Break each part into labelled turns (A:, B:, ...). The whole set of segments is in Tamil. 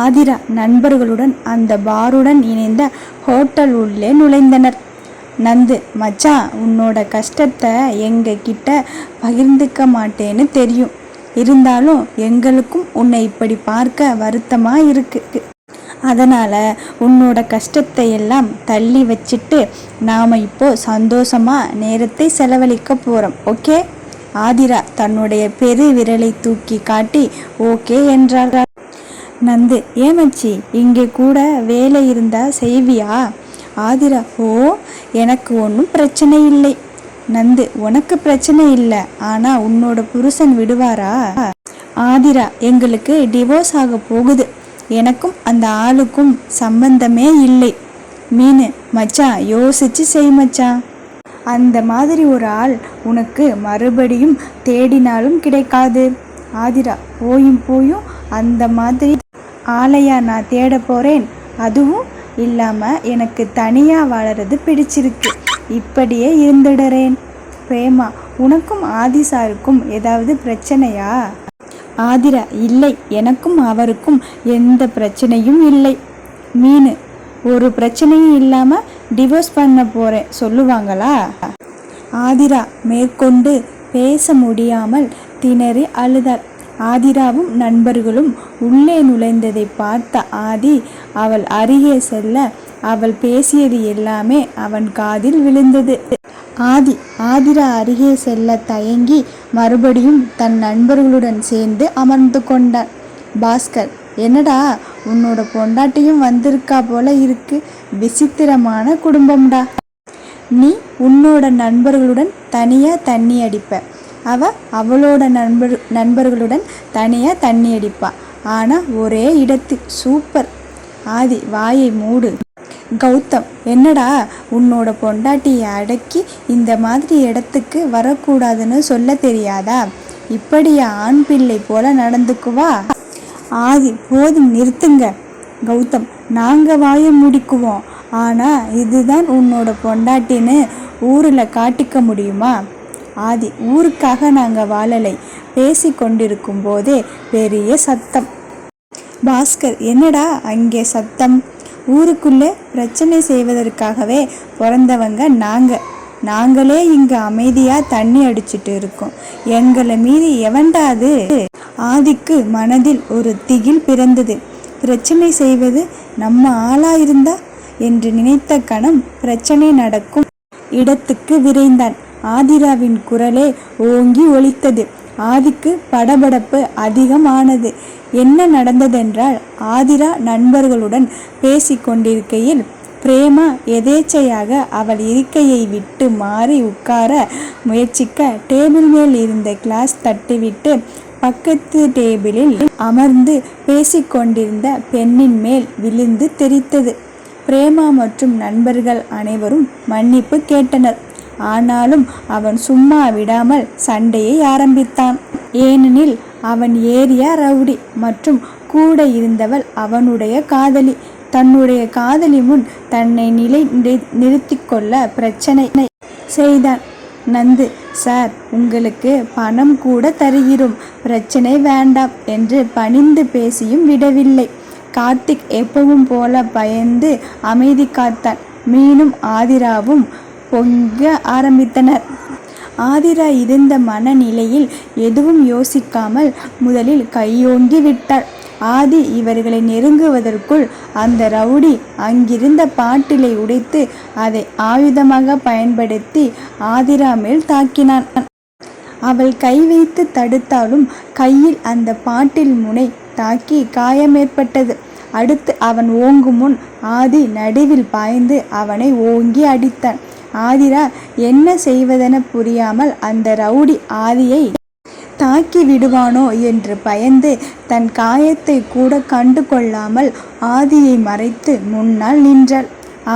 A: ஆதிரா நண்பர்களுடன் அந்த பாருடன் இணைந்த ஹோட்டல் உள்ளே நுழைந்தனர். நந்து மச்சான் உன்னோட கஷ்டத்தை எங்க கிட்ட பகிர்ந்துக்க மாட்டேன்னு தெரியும். இருந்தாலும் எங்களுக்கும் உன்னை இப்படி பார்க்க வருத்தமா இருக்கு. அதனால உன்னோட கஷ்டத்தை எல்லாம் தள்ளி வச்சுட்டு நாம இப்போ சந்தோஷமா நேரத்தை செலவழிக்க போறோம் ஓகே? ஆதிரா தன்னுடைய பெரு விரலை தூக்கி காட்டி ஓகே என்றார் நந்து ஏமச்சி இங்கே கூட வேலை இருந்தா செய்வியா? ஆதிரா ஓ எனக்கு ஒன்றும் பிரச்சனை இல்லை. நந்து உனக்கு பிரச்சனை இல்லை ஆனா உன்னோட புருஷன் விடுவாரா? ஆதிரா எங்களுக்கு டிவோர்ஸ் ஆக போகுது. எனக்கும் அந்த ஆளுக்கும் சம்பந்தமே இல்லை. மீனு மச்சான் யோசிச்சு செய் மச்சான் அந்த மாதிரி ஒரு ஆள் உனக்கு மறுபடியும் தேடினாலும் கிடைக்காது. ஆதிரா போயும் போயும் அந்த மாதிரி ஆலையா நான் தேட போகிறேன் அதுவும் இல்லாமல் எனக்கு தனியாக வாழறது பிடிச்சிருக்கு. இப்படியே இருந்துடுறேன். பிரேமா உனக்கும் ஆதிசாருக்கும் ஏதாவது பிரச்சனையா? ஆதிரா இல்லை. எனக்கும் அவருக்கும் எந்த பிரச்சனையும் இல்லை. மீன் ஒரு பிரச்சனையும் இல்லாமல் டிவோர்ஸ் பண்ண போகிறேன் சொல்லுவாங்களா? ஆதிரா மேற்கொண்டு பேச முடியாமல் திணறி அழுதார் ஆதிராவும் நண்பர்களும் உள்ளே நுழைந்ததை பார்த்த ஆதி அவள் அருகே செல்ல அவள் பேசியது எல்லாமே அவன் காதில் விழுந்தது. ஆதி ஆதிரா அருகே செல்ல தயங்கி மறுபடியும் தன் நண்பர்களுடன் சேர்ந்து அமர்ந்து கொண்டான் பாஸ்கர் என்னடா உன்னோட பொண்டாட்டியும் வந்திருக்கா போல இருக்கு விசித்திரமான குடும்பம்டா. நீ உன்னோட நண்பர்களுடன் தனியா தண்ணி அடிப்ப. அவ அவளோட நண்பர் நண்பர்களுடன் தனியாக தண்ணி அடிப்பாள் ஆனால் ஒரே இடத்து சூப்பர். ஆதி வாயை மூடு. கௌதம் என்னடா உன்னோட பொண்டாட்டியை அடக்கி இந்த மாதிரி இடத்துக்கு வரக்கூடாதுன்னு சொல்ல தெரியாதா? இப்படியா ஆண் பிள்ளை போல நடந்துக்குவா? ஆதி போதும் நிறுத்துங்க. கௌதம் நாங்கள் வாயை முடிக்குவோம். ஆனால் இதுதான் உன்னோட பொண்டாட்டின்னு ஊரில் காட்டிக்க முடியுமா? ஆதி ஊருக்காக நாங்க வாழலை. பேசி கொண்டிருக்கும் போதே பெரிய சத்தம். பாஸ்கர் என்னடா அங்கே சத்தம்? ஊருக்குள்ளே பிரச்சனை செய்வதற்காகவே பிறந்தவங்க நாங்க. நாங்களே இங்க அமைதியா தண்ணி அடிச்சிட்டு இருக்கோம். எங்களை மீறி எவன்டாது ஆதிக்கு மனதில் ஒரு திகில் பிறந்தது. பிரச்சனை செய்வது நம்ம ஆளாயிருந்தா என்று நினைத்த கணம் பிரச்சனை நடக்கும் இடத்துக்கு விரைந்தான். ஆதிராவின் குரலே ஓங்கி ஒலித்தது. ஆதிக்கு படபடப்பு அதிகமானது. என்ன நடந்ததென்றால் ஆதிரா நண்பர்களுடன் பேசிக் கொண்டிருக்கையில் பிரேமா எதேச்சையாக அவள் இருக்கையை விட்டு மாறி உட்கார முயற்சிக்க டேபிள் மேல் இருந்த கிளாஸ் தட்டிவிட்டு பக்கத்து டேபிளில் அமர்ந்து பேசிக்கொண்டிருந்த பெண்ணின் மேல் விழுந்து தெரித்தது. பிரேமா மற்றும் நண்பர்கள் அனைவரும் மன்னிப்பு கேட்டனர். ஆனாலும் அவன் சும்மா விடாமல் சண்டையை ஆரம்பித்தான். ஏனெனில் அவன் ஏரியா ரவுடி மற்றும் கூட இருந்தவள் அவனுடைய காதலி. தன்னுடைய காதலி முன் தன்னை நிலை நிறுத்தி கொள்ள பிரச்சனை செய்தான். நந்து சார் உங்களுக்கு பணம் கூட தருகிறோம். பிரச்சனை வேண்டாம் என்று பணிந்து பேசியும் விடவில்லை. கார்த்திக் எப்பவும் போல பயந்து அமைதி காத்தான். மீனும் ஆதிராவும் பொங்க ஆரம்பித்தனர். ஆதிரா இருந்த மனநிலையில் எதுவும் யோசிக்காமல் முதலில் கையோங்கி விட்டாள் ஆதி இவர்களை நெருங்குவதற்குள் அந்த ரவுடி அங்கிருந்த பாட்டிலை உடைத்து அதை ஆயுதமாக பயன்படுத்தி ஆதிரா மேல் தாக்கினான். அவள் கை வைத்து தடுத்தாலும் கையில் அந்த பாட்டில் முனை தாக்கி காயம் ஏற்பட்டது. அடுத்து அவன் ஓங்கும் முன் ஆதி நடுவில் பாய்ந்து அவனை ஓங்கி அடித்தான். ஆதிரா என்ன செய்வதென புரியாமல் அந்த ரவுடி ஆதியை தாக்கி விடுவானோ என்று பயந்து தன் காயத்தை கூட கண்டு கொள்ளாமல் ஆதியை மறைத்து முன்னால் நின்றாள்.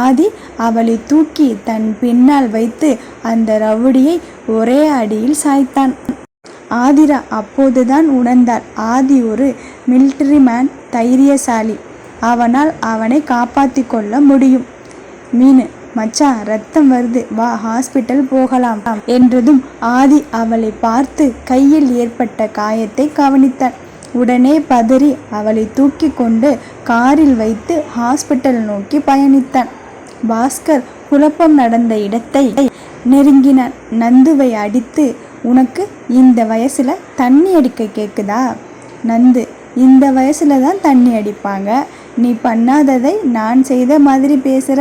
A: ஆதி அவளை தூக்கி தன் பின்னால் வைத்து அந்த ரவுடியை ஒரே அடியில் சாய்த்தான். ஆதிரா அப்போதுதான் உணர்ந்தாள் ஆதி ஒரு மிலிட்டரி மேன் தைரியசாலி. அவனால் அவனை காப்பாற்றி கொள்ள முடியும். மீனு மச்சான் ரத்தம் வருது. வா ஹாஸ்பிட்டல் போகலாம். என்றதும் ஆதி அவளை பார்த்து கையில் ஏற்பட்ட காயத்தை கவனித்தான் உடனே பதறி அவளை தூக்கி கொண்டு காரில் வைத்து ஹாஸ்பிட்டல் நோக்கி பயணித்தான். பாஸ்கர் குழப்பம் நடந்த இடத்தை நெருங்கினான் நந்துவை அடித்து உனக்கு இந்த வயசுல தண்ணி அடிக்க கேட்குதா நந்து இந்த வயசுல தான் தண்ணி அடிப்பாங்க. நீ பண்ணாததை நான் செய்த மாதிரி பேசுற.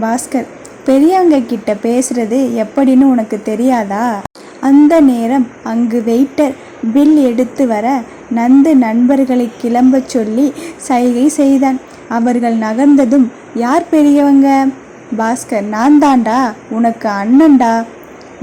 A: பாஸ்கர் பெரியவங்க கிட்ட பேசுறது எப்படின்னு உனக்கு தெரியாதா? அந்த நேரம் அங்கு வெயிட்டர் பில் எடுத்து வர நந்து நண்பர்களை கிளம்பச் சொல்லி சைகை செய்தான். அவர்கள் நகர்ந்ததும் யார் பெரியவங்க? பாஸ்கர் நான் தான்டா. உனக்கு அண்ணன்டா.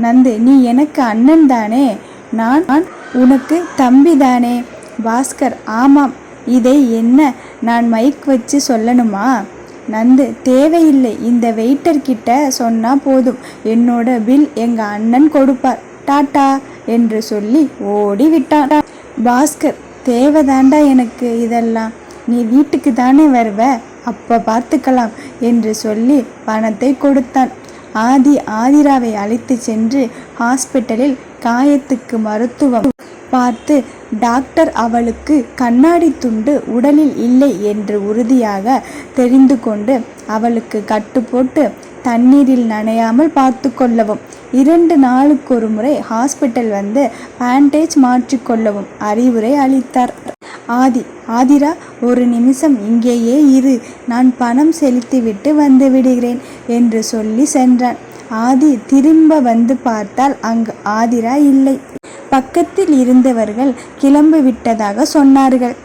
A: நந்து நீ எனக்கு அண்ணன் தானே? நான் உனக்கு தம்பி தானே. பாஸ்கர் ஆமாம். இதை என்ன நான் மைக் வச்சு சொல்லணுமா? நந்து தேவையில்லை இந்த வெயிட்டர் கிட்ட சொன்னா போதும். என்னோட பில் எங்க அண்ணன் கொடுப்பார். டாட்டா என்று சொல்லி ஓடி விட்டான் பாஸ்கர் தேவைதாண்டா எனக்கு இதெல்லாம். நீ வீட்டுக்கு தானே வருவ? அப்ப பார்த்துக்கலாம் என்று சொல்லி பணத்தை கொடுத்தான். ஆதி ஆதிராவை அழைத்து சென்று ஹாஸ்பிட்டலில் காயத்துக்கு மருத்துவம் பார்த்து டாக்டர் அவளுக்கு கண்ணாடி துண்டு உடலில் இல்லை என்று உறுதியாக தெரிந்து கொண்டு அவளுக்கு கட்டு போட்டு தண்ணீரில் நனையாமல் பார்த்து கொள்ளவும். இரண்டு நாளுக்கு ஒரு முறை ஹாஸ்பிட்டல் வந்து பேண்டேஜ் மாற்றிக்கொள்ளவும் அறிவுரை அளித்தார். ஆதி ஆதிரா ஒரு நிமிஷம் இங்கேயே இரு. நான் பணம் செலுத்திவிட்டு வந்து விடுகிறேன் என்று சொல்லி சென்றான். ஆதி திரும்ப வந்து பார்த்தால் அங்கு ஆதிரா இல்லை. பக்கத்தில் இருந்தவர்கள் கிளம்பி விட்டதாக சொன்னார்கள்.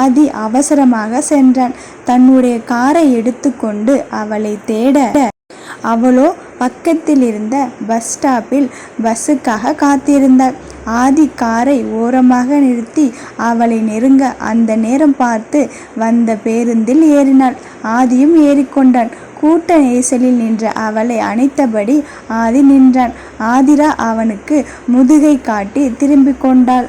A: ஆதி அவசரமாக சென்றான். தன்னுடைய காரை எடுத்துக்கொண்டு அவளை தேட. அவளோ பக்கத்தில் இருந்த பஸ் ஸ்டாப்பில் பஸ்ஸுக்காக காத்திருந்தாள். ஆதி காரை ஓரமாக நிறுத்தி அவளை நெருங்க அந்த நேரம் பார்த்து வந்த பேருந்தில் ஏறினாள். ஆதியும் ஏறிக்கொண்டான். கூட்ட நெரிசலில் நின்ற அவளை அணைத்தபடி ஆதி நின்றான். ஆதிரா அவனுக்கு முதுகை காட்டி திரும்பிக் கொண்டாள்.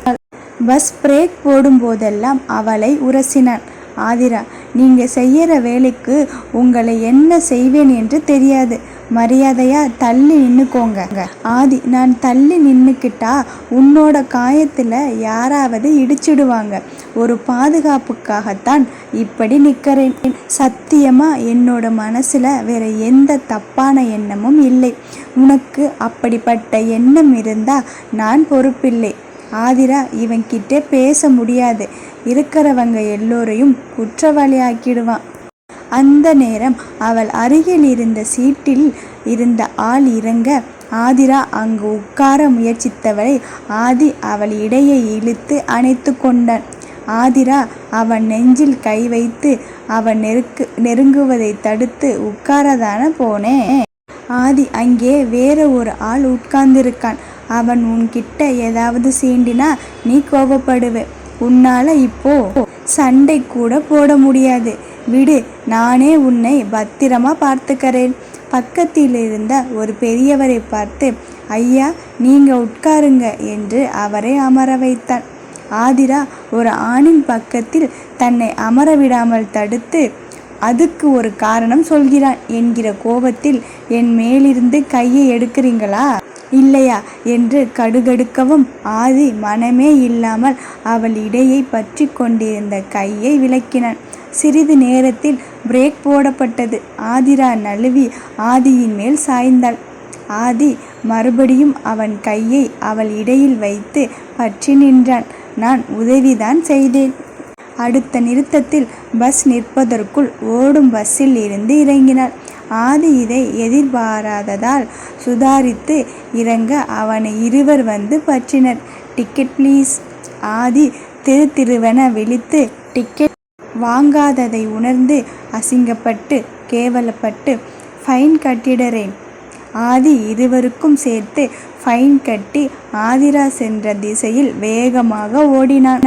A: பஸ் பிரேக் போடும்போதெல்லாம் அவளை உரசினான். ஆதிரா நீங்கள் செய்கிற வேலைக்கு உங்களை என்ன செய்வேன் என்று தெரியாது. மரியாதையா தள்ளி நின்னுக்கோங்க. ஆதி நான் தள்ளி நின்னுக்கிட்டா உன்னோட காயத்துல யாராவது இடிச்சிடுவாங்க. ஒரு பாதுகாப்புக்காகத்தான் இப்படி நிக்கிறேன் சத்தியமா என்னோட மனசுல வேற எந்த தப்பான எண்ணமும் இல்லை. உனக்கு அப்படிப்பட்ட எண்ணம் இருந்தா நான் பொறுப்பில்லை. ஆதிரா இவன்கிட்ட பேச முடியாது. இருக்கிறவங்க எல்லோரையும் குற்றவாளி ஆக்கிடுவான். அந்த நேரம் அவள் அருகில் இருந்த சீட்டில் இருந்த ஆள் இறங்க ஆதிரா அங்கு உட்கார முயற்சித்தவளை ஆதி அவள் இடையை இழுத்து அணைத்து கொண்டான். ஆதிரா அவன் நெஞ்சில் கை வைத்து அவன் நெருக்கு நெருங்குவதை தடுத்து உட்காரதான போனேன் ஆதி அங்கே வேற ஒரு ஆள் உட்கார்ந்திருக்கான். அவன் உன்கிட்ட ஏதாவது சீண்டினா நீ கோபப்படுவே. உன்னால இப்போ சண்டை கூட போட முடியாது. விடு நானே உன்னை பத்திரமா பார்த்துக்கிறேன். பக்கத்தில் இருந்த ஒரு பெரியவரை பார்த்து ஐயா நீங்க உட்காருங்க என்று அவரை அமர வைத்தான். ஆதிரா ஒரு ஆணின் பக்கத்தில் தன்னை அமர விடாமல் தடுத்து அதுக்கு ஒரு காரணம் சொல்கிறான் என்கிற கோபத்தில் என் மேலிருந்து கையை எடுக்கிறீங்களா? இல்லையா என்று கடுகடுக்கவும் ஆதி மனமே இல்லாமல் அவள் இடையை பற்றி கொண்டிருந்த கையை விளக்கினான் சிறிது நேரத்தில் பிரேக் போடப்பட்டது. ஆதிரா நழுவி ஆதியின் மேல் சாய்ந்தாள். ஆதி மறுபடியும் அவன் கையை அவள் இடையில் வைத்து பற்றி நின்றான். நான் உதவிதான் செய்தேன். அடுத்த நிறுத்தத்தில் பஸ் நிற்பதற்குள் ஓடும் பஸ்ஸில் இருந்து இறங்கினாள். ஆதி இதை எதிர்பாராததால் சுதாரித்து இறங்க அவனை இருவர் வந்து பற்றினர். டிக்கெட் ப்ளீஸ் ஆதி திரு திருவென விழித்து டிக்கெட் வாங்காததை உணர்ந்து அசிங்கப்பட்டு கேவலப்பட்டு ஃபைன் கட்டிடறேன். ஆதி இருவருக்கும் சேர்த்து ஃபைன் கட்டி ஆதிரா சென்ற திசையில் வேகமாக ஓடினான்.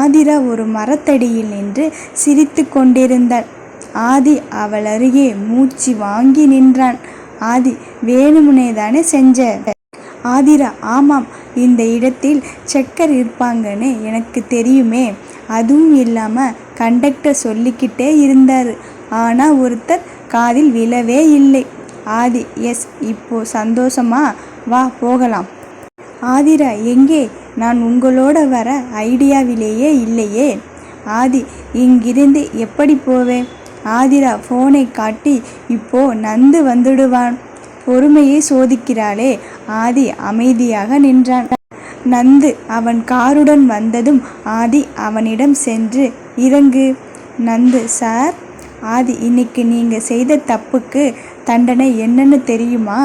A: ஆதிரா ஒரு மரத்தடியில் நின்று சிரித்து கொண்டிருந்தாள். ஆதி அவள் அருகே மூச்சு வாங்கி நின்றான். ஆதி வேணுமுனே தானே செஞ்ச? ஆதிரா ஆமாம். இந்த இடத்தில் செக்கர் இருப்பாங்கன்னு எனக்கு தெரியுமே. அதுவும் இல்லாமல் கண்டக்டர் சொல்லிக்கிட்டே இருந்தார். ஆனால் ஒருத்தர் காதில் விழவே இல்லை. ஆதி எஸ் இப்போ சந்தோஷமா? வா போகலாம். ஆதிரா எங்கே? நான் உங்களோட வர ஐடியாவிலேயே இல்லையே. ஆதி இங்கிருந்து எப்படி போவேன்? ஆதிரா ஃபோனை காட்டி இப்போ நந்து வந்துடுவான். பொறுமையை சோதிக்கிறாளே. ஆதி அமைதியாக நின்றான். நந்து அவன் காருடன் வந்ததும் ஆதி அவனிடம் சென்று இறங்கு. நந்து சார் ஆதி இன்னைக்கு நீங்க செய்த தப்புக்கு தண்டனை என்னன்னு தெரியுமா?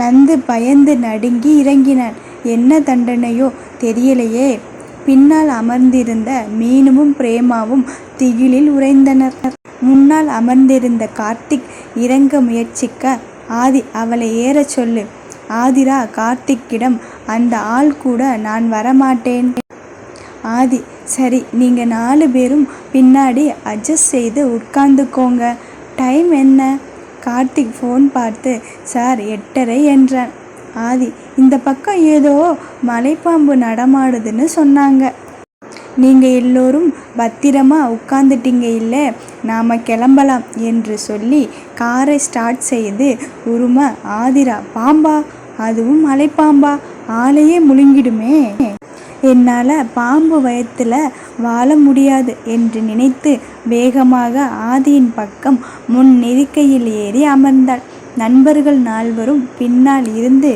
A: நந்து பயந்து நடுங்கி இறங்கினான். என்ன தண்டனையோ தெரியலையே. பின்னால் அமர்ந்திருந்த மீனுவும் பிரேமாவும் திகிலில் உறைந்தனர். முன்னால் அமர்ந்திருந்த கார்த்திக் இறங்க முயற்சிக்க ஆதி அவளை ஏறச் சொல்லு. ஆதிரா கார்த்திக்கிடம் அந்த ஆள் கூட நான் வரமாட்டேன். ஆதி சரி நீங்கள் நாலு பேரும் பின்னாடி அட்ஜஸ்ட் செய்து உட்கார்ந்துக்கோங்க. டைம் என்ன? கார்த்திக் ஃபோன் பார்த்து சார் எட்டரை என்றான். ஆதி இந்த பக்கம் ஏதோ மலைப்பாம்பு நடமாடுதுன்னு சொன்னாங்க. நீங்கள் எல்லோரும் பத்திரமா உட்காந்துட்டீங்க இல்லை நாம் கிளம்பலாம் என்று சொல்லி காரை ஸ்டார்ட் செய்து உரும ஆதிரா பாம்பா? அதுவும் மலைப்பாம்பா? ஆளையே முழுங்கிடுமே. என்னால் பாம்பு வயத்தில் வாழ முடியாது என்று நினைத்து வேகமாக ஆதியின் பக்கம் முன் நெருக்கையில் ஏறி அமர்ந்தாள். நண்பர்கள் நால்வரும் பின்னால் இருந்து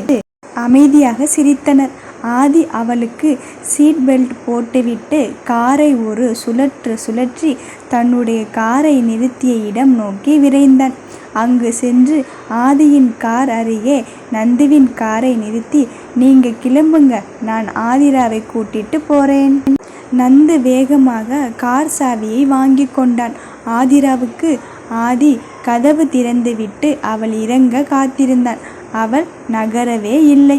A: அமைதியாக சிரித்தனர். ஆதி அவளுக்கு சீட் பெல்ட் போட்டுவிட்டு காரை ஒரு சுழற்று சுழற்றி தன்னுடைய காரை நிறுத்திய இடம் நோக்கி விரைந்தான். அங்கு சென்று ஆதியின் கார் அருகே நந்துவின் காரை நிறுத்தி நீங்க கிளம்புங்க நான் ஆதிராவை கூட்டிட்டு போறேன். நந்து வேகமாக கார் சாவியை வாங்கி கொண்டான். ஆதிராவுக்கு ஆதி கதவு திறந்துவிட்டு அவள் இறங்க காத்திருந்தான். அவள் நகரவே இல்லை.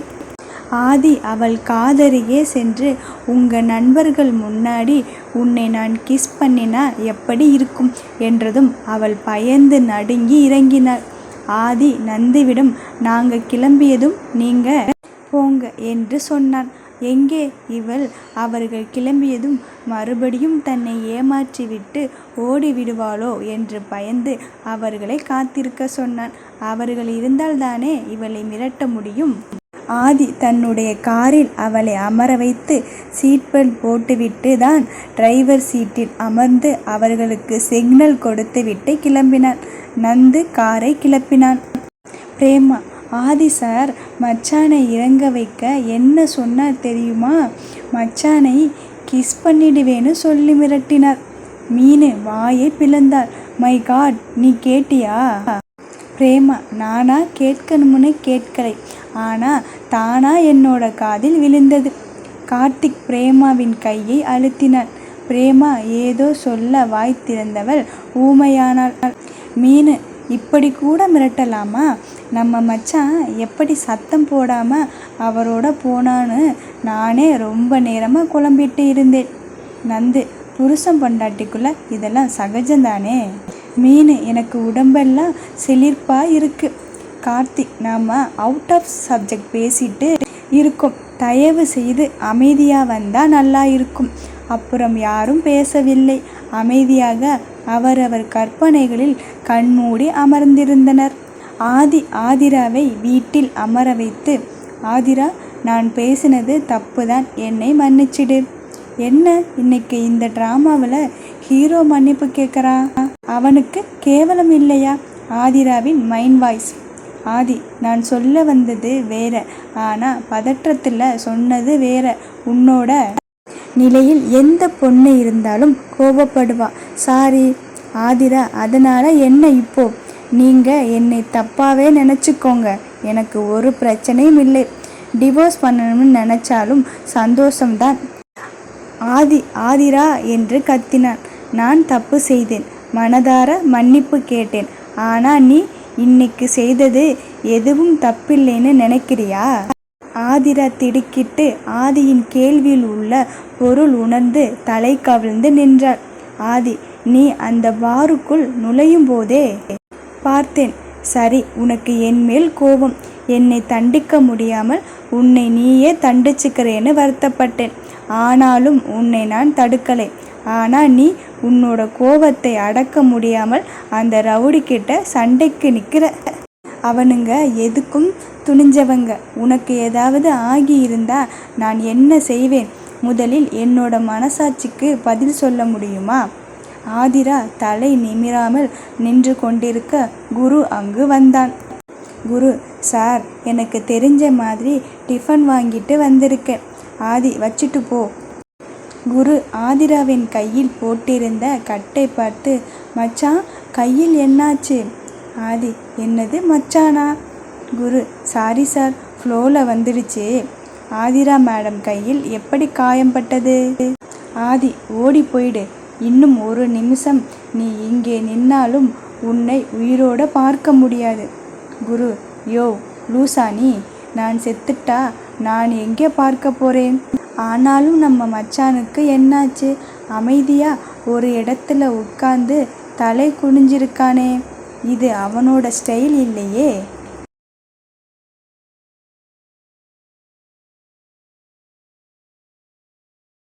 A: ஆதி அவள் காதருகே சென்று உங்க நண்பர்கள் முன்னாடி உன்னை நான் கிஸ் பண்ணினா எப்படி இருக்கும்? என்றதும் அவள் பயந்து நடுங்கி இறங்கினாள். ஆதி நந்துவிடம் நாங்க கிளம்பியதும் நீங்க போங்க என்று சொன்னான். எங்கே? இவள் அவர்கள் கிளம்பியதும் மறுபடியும் தன்னை ஏமாற்றிவிட்டு ஓடிவிடுவாளோ? என்று பயந்து அவர்களை காத்திருக்க சொன்னான். அவர்கள் இருந்தால்தானே இவளை மிரட்ட முடியும்? ஆதி தன்னுடைய காரில் அவளை அமர வைத்து சீட் பெல்ட் போட்டுவிட்டு தான் டிரைவர் சீட்டில் அமர்ந்து அவர்களுக்கு சிக்னல் கொடுத்துவிட்டு கிளம்பினான். நந்து காரை கிளப்பினான். பிரேமா ஆதி சார் மச்சானை இறங்க வைக்க என்ன சொன்னார் தெரியுமா? மச்சானை கிஸ் பண்ணிடுவேன்னு சொல்லி மிரட்டினார். மீனு வாயை பிளந்தாள் மை காட் நீ கேட்டியா? பிரேமா நானா கேட்கணும்னு கேட்கலை. ஆனால் தானா என்னோட காதில் விழுந்தது. கார்த்திக் பிரேமாவின் கையை அழுத்தினான் பிரேமா ஏதோ சொல்ல வாய் திறந்தவள் ஊமையானாள். மீன் இப்படி கூட மிரட்டலாமா? நம்ம மச்சான் எப்படி சத்தம் போடாமல் அவரோட போனான்னு நானே ரொம்ப நேரமாக குழம்பிட்டு இருந்தேன். நந்து புருஷன் பொண்டாட்டிக்குள்ளே இதெல்லாம் சகஜம்தானே? மீன் எனக்கு உடம்பெல்லாம் சிலிர்ப்பாக இருக்கு. கார்த்திக் நாம் அவுட் ஆஃப் சப்ஜெக்ட் பேசிட்டு இருக்கோம். தயவு செய்து அமைதியாக வந்தால் நல்லா இருக்கும். அப்புறம் யாரும் பேசவில்லை. அமைதியாக அவரவர் கற்பனைகளில் கண்மூடி அமர்ந்திருந்தனர். ஆதி ஆதிராவை வீட்டில் அமர வைத்து ஆதிரா நான் பேசினது தப்புதான். என்னை மன்னிச்சிடு. என்ன? இன்னைக்கு இந்த ட்ராமாவில் ஹீரோ மன்னிப்பு கேட்குறா? அவனுக்கு கேவலம் இல்லையா? ஆதிராவின் மைண்ட் வாய்ஸ் ஆதி நான் சொல்ல வந்தது வேற. ஆனால் பதற்றத்தில் சொன்னது வேற. உன்னோட நிலையில் எந்த பொண்ணு இருந்தாலும் கோபப்படுவா சாரி ஆதிரா அதனால் என்ன இப்போ? நீங்கள் என்னை தப்பாகவே நினச்சிக்கோங்க. எனக்கு ஒரு பிரச்சனையும் இல்லை. டிவோர்ஸ் பண்ணணும்னு நினச்சாலும் சந்தோஷம்தான். ஆதி ஆதிரா என்று கத்தினான். நான் தப்பு செய்தேன். மனதார மன்னிப்பு கேட்டேன். ஆனால் நீ இன்னைக்கு செய்தது எதுவும் தப்பில்லைன்னு நினைக்கிறியா? ஆதிரா திடுக்கிட்டு ஆதியின் கேள்வியில் உள்ள பொருள் உணர்ந்து தலை கவிழ்ந்து நின்றாள். ஆதி நீ அந்த பாருக்குள் நுழையும் போதே பார்த்தேன். சரி உனக்கு என் மேல் கோபம். என்னை தண்டிக்க முடியாமல் உன்னை நீயே தண்டிச்சுக்கிறேன்னு வருத்தப்பட்டேன். ஆனாலும் உன்னை நான் தடுக்கலை. ஆனால் நீ உன்னோட கோபத்தை அடக்க முடியாமல் அந்த ரவுடி கிட்ட சண்டைக்கு நிற்கிற அவனுங்க எதுக்கும் துணிஞ்சவங்க. உனக்கு ஏதாவது ஆகியிருந்தா நான் என்ன செய்வேன்? முதலில் என்னோட மனசாட்சிக்கு பதில் சொல்ல முடியுமா? ஆதிரா தலை நிமிராமல் நின்று கொண்டிருக்க குரு அங்கு வந்தான். குரு சார் எனக்கு தெரிஞ்ச மாதிரி டிஃபன் வாங்கிட்டு வந்திருக்கேன். ஆதி வச்சுட்டு போ. குரு ஆதிராவின் கையில் போட்டிருந்த கட்டை பார்த்து மச்சான் கையில் என்னாச்சு? ஆதி என்னது மச்சானா? குரு சாரி சார் ஃப்ளோவில் வந்துடுச்சு. ஆதிரா மேடம் கையில் எப்படி காயம்பட்டது ஆதி ஓடி போயிடு. இன்னும் ஒரு நிமிஷம். நீ இங்கே நின்னாலும் உன்னை உயிரோட பார்க்க முடியாது. குரு யோ லூசானி நான் செத்துட்டா நான் எங்கே பார்க்க போகிறேன் ஆனாலும் நம்ம மச்சானுக்கு என்னாச்சு? அமைதியாக ஒரு இடத்துல உட்கார்ந்து தலை குனிஞ்சிருக்கானே. இது அவனோட ஸ்டைல் இல்லையே.